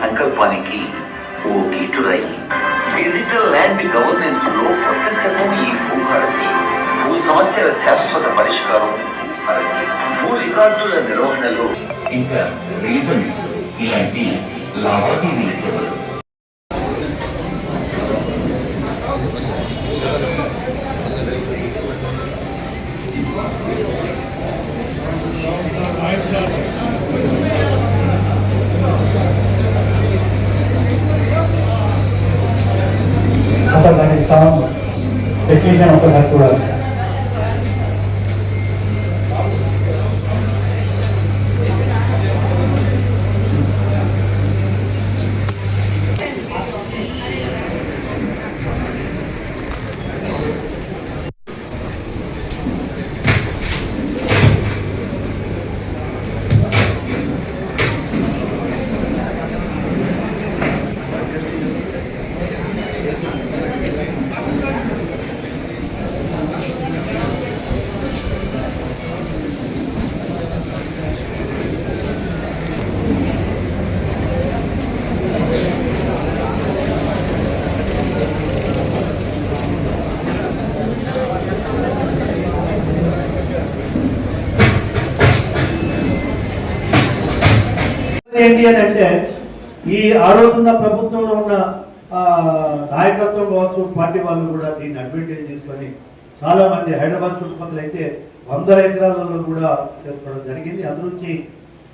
సంకల్పానికి ఓ గీటురాయి digital land గవర్నెన్స్లో కొత్త శకం ఈ భూభారతి భూ సమస్యల శాశ్వత పరిష్కారం భూభారతి భూ రికార్డుల నిర్వహణలో ఇంకా రీజన్స్ ఇలాంటి లావాదేవీలు సేవలు ఏంటి అని అంటే ఈ ఆ రోజున ప్రభుత్వంలో ఉన్న నాయకత్వం కావచ్చు పార్టీ వాళ్ళు కూడా దీన్ని అడ్వాంటేజ్ తీసుకొని చాలా మంది హైదరాబాద్ చుట్టుపక్కల అయితే వందల ఎకరాలలో కూడా చేసుకోవడం జరిగింది. అందులోంచి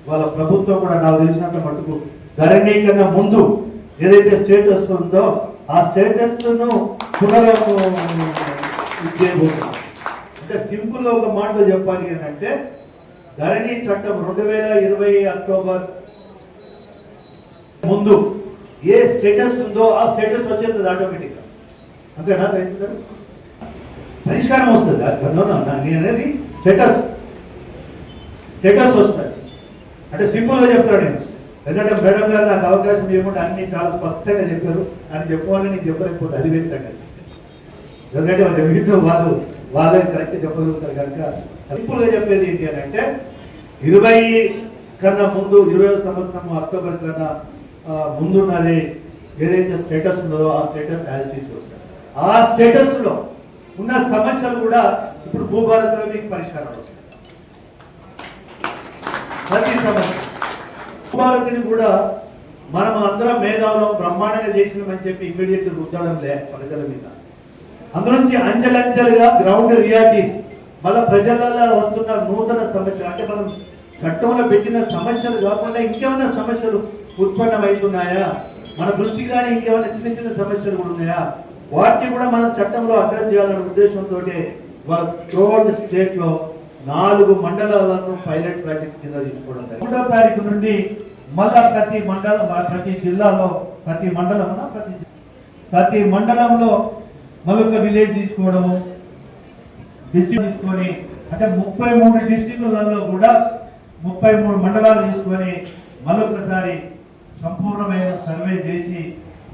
వాళ్ళ ప్రభుత్వం కూడా నాకు తెలిసినంత మటుకు ధరణి కన్నా ముందు ఏదైతే స్టేటస్ ఉందో ఆ స్టేటస్ను పునర్ చేయబోతున్నాం అంటే సింపుల్ ఒక మాటలో చెప్పాలి అంటే ధరణి చట్టం రెండు వేల ఇరవై అక్టోబర్ ముందు ఏ స్టేటస్ ఉందో ఆ స్టేటస్ వచ్చేస్తుంది ఆటోమేటిక్గా. అంతేనా? రైతు పరిష్కారం వస్తుంది. అది నేను అనేది స్టేటస్. స్టేటస్ వస్తుంది. అంటే సింపుల్గా చెప్తాడు నేను. ఎందుకంటే మేడం గారు నాకు అవకాశం ఇవ్వకుండా అన్ని చాలా స్పష్టంగా చెప్పారు. అని చెప్పాలని నేను చెప్పలేకపోతే అది వేసాను ఎందుకంటే వాళ్ళ రెవెన్యూ వాళ్ళు వాళ్ళే కరెక్ట్ చెప్పగలుగుతారు కనుక సింపుల్గా చెప్పేది ఏంటి అని అంటే ఇరవై కన్నా ముందు ఇరవై సంవత్సరం అక్టోబర్ కన్నా ముందున్నది ఏదైతే స్టేటస్ ఉందో ఆ స్టేటస్ యాజ్ తీసుకొస్తారు ఆ స్టేటస్లో ఉన్న సమస్యలు కూడా ఇప్పుడు భూభారత్లో మీకు పరిష్కారం వస్తాయి ప్రతి సమస్య. భూభారతిని కూడా మనం అందరం మేధావులం బ్రహ్మాండంగా చేసినామని చెప్పి ఇమ్మీడియట్ రుద్దడం లే ప్రజల మీద. అందులోంచి అంచెలంచెలుగా గ్రౌండ్ రియాలిటీస్ మళ్ళీ ప్రజలలో వస్తున్న నూతన సమస్యలు అంటే మనం చట్టంలో పెట్టిన సమస్యలు కాకుండా ఇంకేమైనా సమస్యలు ఉత్పన్నమవుతున్నాయా మన దృష్టికి కానీ ఇంకేమైనా చిన్న చిన్న సమస్యలు కూడా ఉన్నాయా? వాటిని కూడా మనం చట్టంలో అడ్రస్ చేయాలనే ఉద్దేశంతో వాళ్ళ స్టేట్లో నాలుగు మండలాలను పైలట్ ప్రాజెక్ట్ కింద తీసుకోవడం మూడో తారీఖు నుండి మళ్ళా ప్రతి మండలం ప్రతి జిల్లాలో ప్రతి మండలం ప్రతి ప్రతి మండలంలో మరొక విలేజ్ తీసుకోవడము డిస్ట్రిక్ట్ తీసుకొని అంటే ముప్పై మూడు డిస్టిక్లలో కూడా ముప్పై మూడు మండలాలు తీసుకొని మరొకసారి సంపూర్ణమైన సర్వే చేసి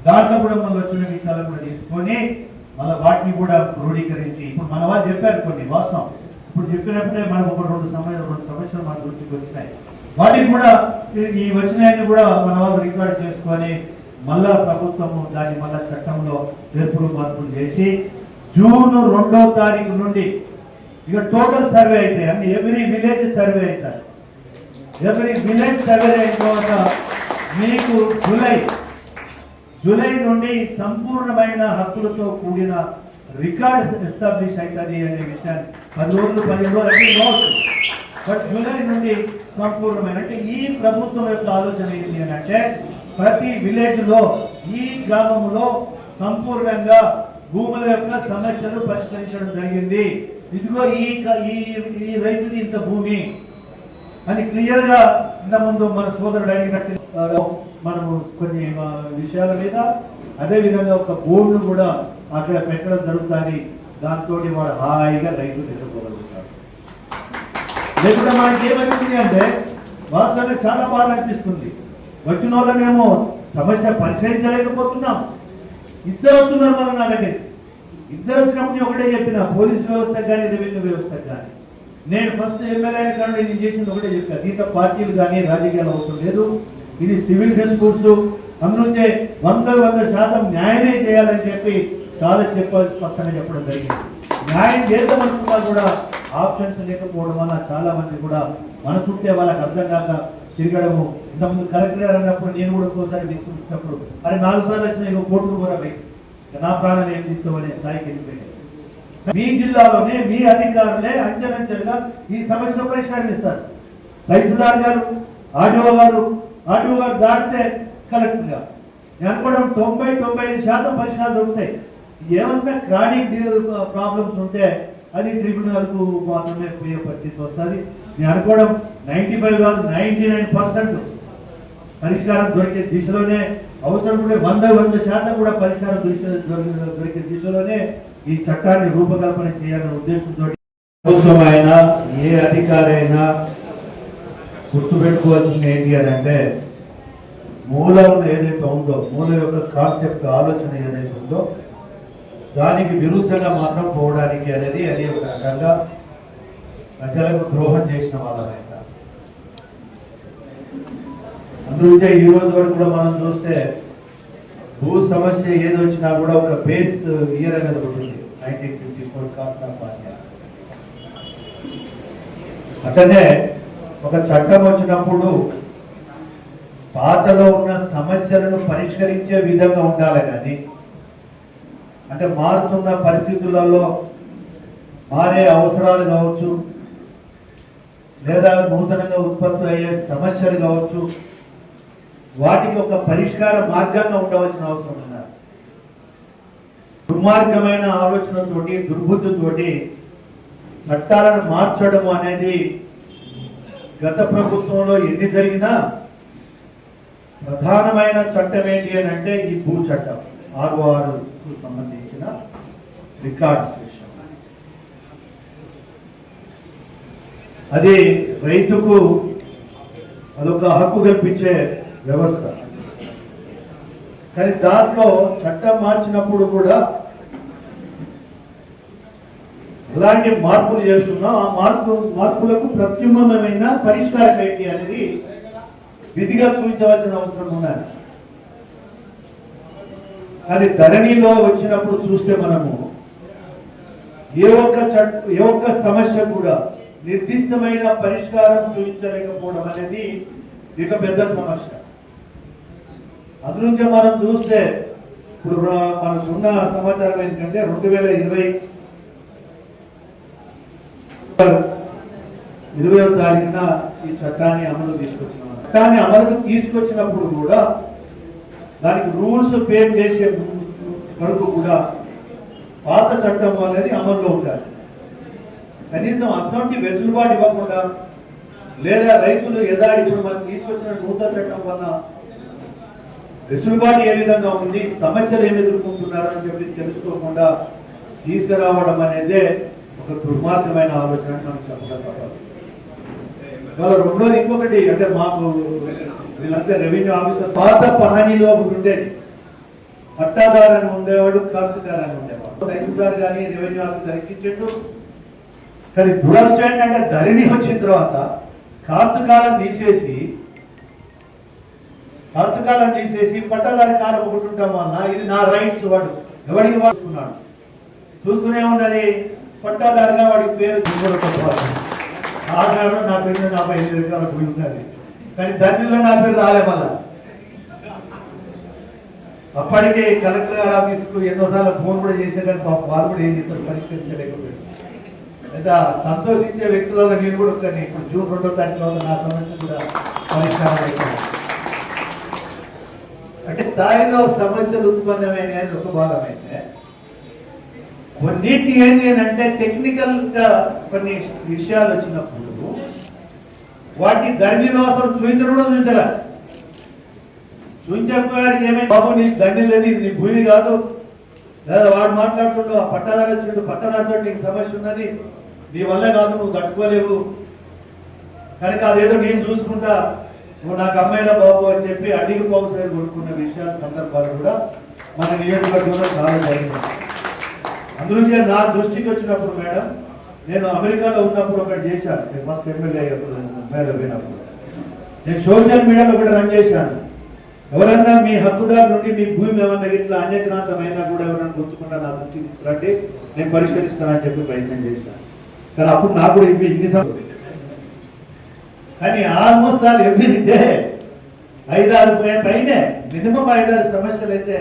దాంట్లో కూడా మళ్ళీ వచ్చిన విషయాలు కూడా తీసుకొని మళ్ళీ వాటిని కూడా క్రోడీకరించి ఇప్పుడు మన వాళ్ళు చెప్పారు కొన్ని వాస్తవం. ఇప్పుడు చెప్పినప్పుడే మనకు ఒక రెండు సమస్యలు రెండు సమస్యలు మన దృష్టికి వచ్చినాయి. వాటిని కూడా ఈ- వచ్చినాయని కూడా మన వాళ్ళు రికార్డ్ చేసుకొని మళ్ళా ప్రభుత్వము దాన్ని మళ్ళా చట్టంలో చేర్పులు మార్పులు చేసి జూన్ రెండో తారీఖు నుండి ఇక టోటల్ సర్వే అయితే అన్ని ఎవ్రీ విలేజ్ సర్వే అవుతాయి ఎవ్రీ విలేజ్ సర్వే అయిన తర్వాత మీకు జూలై జూలై నుండి సంపూర్ణమైన హక్కులతో కూడిన రికార్డ్ ఎస్టాబ్లిష్ అవుతుంది అనే విషయాన్ని పది రోజులు పదిహేను రోజులు అంటే బట్ జూలై నుండి సంపూర్ణమైన అంటే ఈ ప్రభుత్వం యొక్క ఆలోచన ఏంటి అని అంటే ప్రతి విలేజ్లో ఈ గ్రామంలో సంపూర్ణంగా భూముల యొక్క సమస్యలు పరిష్కరించడం జరిగింది. ఇదిగో ఈ ఈ ఈ రైతుది ఇంత భూమి. అని క్లియర్గా ఇంత ముందు మన సోదరుడు అడిగినట్టు మనము కొన్ని విషయాల మీద అదే విధంగా ఒక బోర్డును కూడా అక్కడ పెట్టడం జరుగుతుంది. దాంతో వాడు హాయిగా రైతు తెచ్చుకోగలుగుతాడు లేకుంటే మనకి ఏమనిపిస్తుంది అంటే వాస్తవంగా చాలా బాధ అనిపిస్తుంది. వచ్చిన వాళ్ళనేమో సమస్య పరిష్కరించలేకపోతున్నాం. ఇద్దరు వస్తున్నారు మనం నా దగ్గర ఇద్దరు వచ్చినప్పుడు ఒకటే చెప్పిన పోలీస్ వ్యవస్థకు కానీ రెవెన్యూ వ్యవస్థకు కానీ నేను ఫస్ట్ ఎమ్మెల్యే కానీ నేను చేసింది ఒకటే చెప్పాను దీంతో పార్టీలు కానీ రాజకీయాలు అవసరం లేదు. ఇది సివిల్ డిస్ప్యూట్స్ అందుకే వంద వంద శాతం న్యాయమే చేయాలని చెప్పి చాలా చెప్పాల్సి స్పష్టంగా చెప్పడం జరిగింది. న్యాయం చేద్దామనుకున్నా కూడా ఆప్షన్స్ లేకపోవడం వల్ల చాలా మంది కూడా మన చుట్టే వాళ్ళకి అర్థం కాక తిరగడము. ఇంతకుముందు కలెక్టర్ అన్నప్పుడు నేను కూడా ఒక్కోసారి తీసుకుంటున్నప్పుడు అరే నాలుగు సార్లు వచ్చిన ఇక కోర్టుకు కూడా నా ప్రాణం ఏం తీస్తావు? స్థాయికి వెళ్ళిపోయింది మీ జిల్లాలోనే మీ అధికారులే అంచెలంచెలుగా ఈ సమస్యను పరిష్కారం ఇస్తారు తహసీల్దార్ గారు ఆర్డీఓ గారు ఆర్డీఓ గారు దాటితే కలెక్టర్ గారు. నేను అనుకోవడం తొంభై తొంభై ఐదు శాతం పరిష్కారాలు దొరుకుతాయి. ఏమంతా క్రానిక్ ప్రాబ్లమ్స్ ఉంటే అది ట్రిబ్యునల్కు మాత్రమే పోయే పరిస్థితి వస్తుంది. నేను అనుకోవడం నైన్టీ ఫైవ్ కాదు నైన్టీ నైన్ పర్సెంట్ పరిష్కారం దొరికే దిశలోనే అవసరం ఉండే వంద వంద శాతం కూడా పరిష్కారం దొరికే- దొరికే దిశలోనే ఈ చట్టాన్ని రూపకల్పన చేయాలనే ఉద్దేశంతో ప్రభుత్వం అయినా ఏ అధికారి అయినా గుర్తుపెట్టుకోవాల్సింది ఏంటి అని అంటే మూలం ఏదైతే ఉందో మూలం యొక్క కాన్సెప్ట్ ఆలోచన ఏదైతే ఉందో దానికి విరుద్ధంగా మాత్రం పోవడానికి అనేది అది ఒక రకంగా ప్రజలకు ద్రోహం చేసిన వాళ్ళమైతే అందుకే ఈ రోజు వరకు కూడా మనం చూస్తే భూ సమస్య ఏది వచ్చినా కూడా ఒక బేస్ ఇయర్ అనేది ఉంటుంది నైన్టీన్ ఫిఫ్టీ ఫోర్ అట్లనే ఒక చట్టం వచ్చినప్పుడు పాతలో ఉన్న సమస్యలను పరిష్కరించే విధంగా ఉండాలి కానీ అంటే మారుతున్న పరిస్థితులలో మారే అవసరాలు కావచ్చు లేదా నూతనంగా ఉత్పత్తి అయ్యే సమస్యలు కావచ్చు వాటికి ఒక పరిష్కార మార్గంగా ఉండవలసిన అవసరం ఉన్నారు. దుర్మార్గమైన ఆలోచనతోటి దుర్బుద్ధితోటి చట్టాలను మార్చడం అనేది గత ప్రభుత్వంలో ఎన్ని జరిగినా ప్రధానమైన చట్టం ఏంటి అని అంటే ఈ భూ చట్టం ఆరు ఆరుకు సంబంధించిన రికార్డ్స్ విషయం. అది రైతుకు అదొక హక్కు కల్పించే వ్యవస్థ. కానీ దాంట్లో చట్టం మార్చినప్పుడు కూడా ఎలాంటి మార్పులు చేస్తున్నాం. ఆ మార్పు మార్పులకు ప్రత్యున్నతమైన పరిష్కారం ఏంటి అనేది విధిగా చూపించవలసిన అవసరం ఉన్నది. కానీ ధరణిలో వచ్చినప్పుడు చూస్తే మనము ఏ ఒక్క చట్ట ఏ ఒక్క సమస్య కూడా నిర్దిష్టమైన పరిష్కారం చూపించలేకపోవడం అనేది ఇక పెద్ద సమస్య. అందునుంచే మనం చూస్తే ఇప్పుడు మనకున్న సమాచారం ఏంటంటే రెండు వేల ఇరవై ఇరవై తారీఖున ఈ చట్టాన్ని అమలు తీసుకొచ్చిన చట్టాన్ని అమలుకు తీసుకొచ్చినప్పుడు కూడా దానికి రూల్స్ ఫేమ్ చేసే వరకు కూడా పాత చట్టం అనేది అమల్లో ఉండాలి. కనీసం అసలు వెసులుబాటు ఇవ్వకుండా లేదా రైతులు ఎదాడి ఇప్పుడు మనం తీసుకొచ్చిన నూతన చట్టం వల్ల వెసులుబాటు ఏ విధంగా ఉంది సమస్యలు ఏమి ఎదుర్కొంటున్నారు అని చెప్పి తెలుసుకోకుండా తీసుకురావడం అనేదే ఒక దుర్మార్గమైన ఆలోచన అని మనం చెప్పడం తప్పదు ఇవాళ రెండోది ఇంకొకటి అంటే మాకు వీళ్ళంతా రెవెన్యూ ఆఫీసర్ పాత పహానీలో ఒకటి ఉండేది. పట్టాదారు అని ఉండేవాడు కాస్తుదారు అని ఉండేవాడు. రైతుదారు కానీ రెవెన్యూ ఆఫీసర్ ఎక్కించండు. కానీ దురస్టాండ్ అంటే ధరణి వచ్చిన తర్వాత కాస్తుకాలం తీసేసి కాస్తుకాలం తీసేసి పట్టాదారి కాలం ఒకటి ఉంటాం ఇది నా రైట్స్ వాడు. ఎవడికి వాడుకున్నాడు చూసుకునే ఉన్నది పట్టాదారుగా వాడికి పేరు దిగుబడి ఆధారం నా పేరు నలభై ఐదు ఎకరాల భూమి ఉన్నది. కానీ ధరణిలో నా పేరు రాలే మళ్ళా. అప్పటికే కలెక్టర్ గారు ఆఫీస్కు ఎన్నోసార్లు ఫోన్ కూడా చేసే కానీ పాప వాళ్ళు కూడా ఏం చేస్తారు పరిష్కరించలేకపోయారు. లేదా సంతోషించే వ్యక్తులలో నేను కూడా కానీ ఇప్పుడు జూన్ రెండో తారీఖు నా సమస్య కూడా పరిష్కారం అయిపోయింది. అంటే స్థాయిలో సమస్యలు ఉత్పన్నమైన ఒక భాగం అయితే కొన్నిటి ఏంటంటే అని అంటే టెక్నికల్గా కొన్ని విషయాలు వచ్చినప్పుడు వాటి దండి వ్యవస్థ చూపించడం కూడా చూపించరా చూపించకపోయారికి ఏమైంది? బాబు నీకు దండి లేదు నీ భూమి కాదు. లేదా వాడు మాట్లాడుతుండు ఆ పట్టదారు వచ్చిండు పట్టదారితో నీకు సమస్య ఉన్నది నీ వల్ల కాదు నువ్వు తట్టుకోలేవు. కనుక అదేదో నేను చూసుకుంటా నువ్వు నాకు అమ్మాయిల బాబు అని చెప్పి అడిగి పోసే కొడుకున్న విషయాలు సందర్భాలు కూడా మన నియోజకవర్గంలో చాలా జరిగింది అందుకే నా దృష్టికి వచ్చినప్పుడు మేడం నేను అమెరికాలో ఉన్నప్పుడు ఒకటి చేశాను. ఫస్ట్ ఎమ్మెల్యే అయ్యప్పుడు మేడం పోయినప్పుడు. నేను సోషల్ మీడియాలో కూడా రన్ చేశాను. ఎవరన్నా మీ హక్కుదారు నుండి మీ భూమి ఏమన్నా ఇట్లా అన్యక్రాంతమైనా కూడా ఎవరైనా గుర్తుకుండా నా దృష్టికి తీసుకురండి నేను పరిష్కరిస్తానని చెప్పి ప్రయత్నం చేశాను. కానీ అప్పుడు నాకు కూడా ఇవి ఇన్ని కానీ ఆల్మోస్ట్ ఆల్ ఎవ్రీ డే ఐదారు పైనే మినిమం ఐదారు సమస్యలు అయితే